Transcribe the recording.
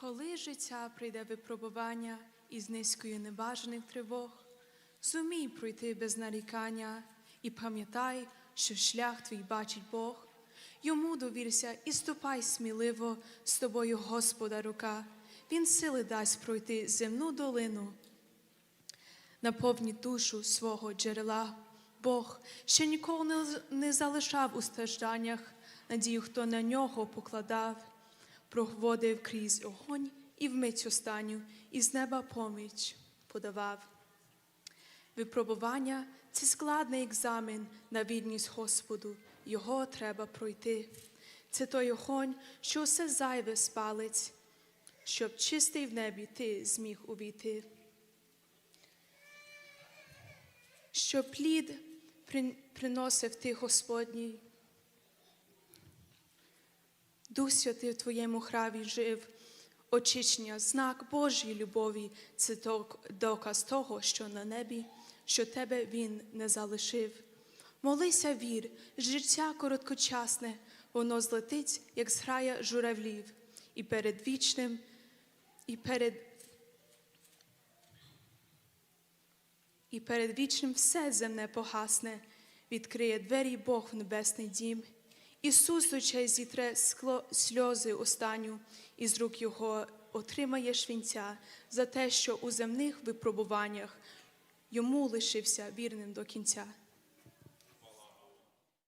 Коли життя прийде випробування із низкою небажаних тривог, зумій пройти без нарікання і пам'ятай, що шлях твій бачить Бог. Йому довірся і ступай сміливо з тобою Господа рука. Він сили дасть пройти земну долину. Наповні душу свого джерела. Бог ще ніколи не залишав у стражданнях надію, хто на нього покладав, проводив крізь огонь і вмить останню, і з неба поміч подавав. Випробування це складний екзамен на вірність Господу. Його треба пройти. Це той огонь, що все зайве спалить, щоб чистий в небі ти зміг увійти. Щоб плід приносив ти Господній. Дух Святий в твоєму храві жив, очищення, знак Божої любові, це доказ того, що на небі, що тебе Він не залишив. Молися, вір, життя короткочасне, воно злетить, як зграя журавлів, і перед вічним, і перед і перед вічним все земне погасне, відкриє двері Бог в небесний дім. Ісус очей зітре скло- сльози останню, із рук Його отримає швінця за те, що у земних випробуваннях йому лишився вірним до кінця.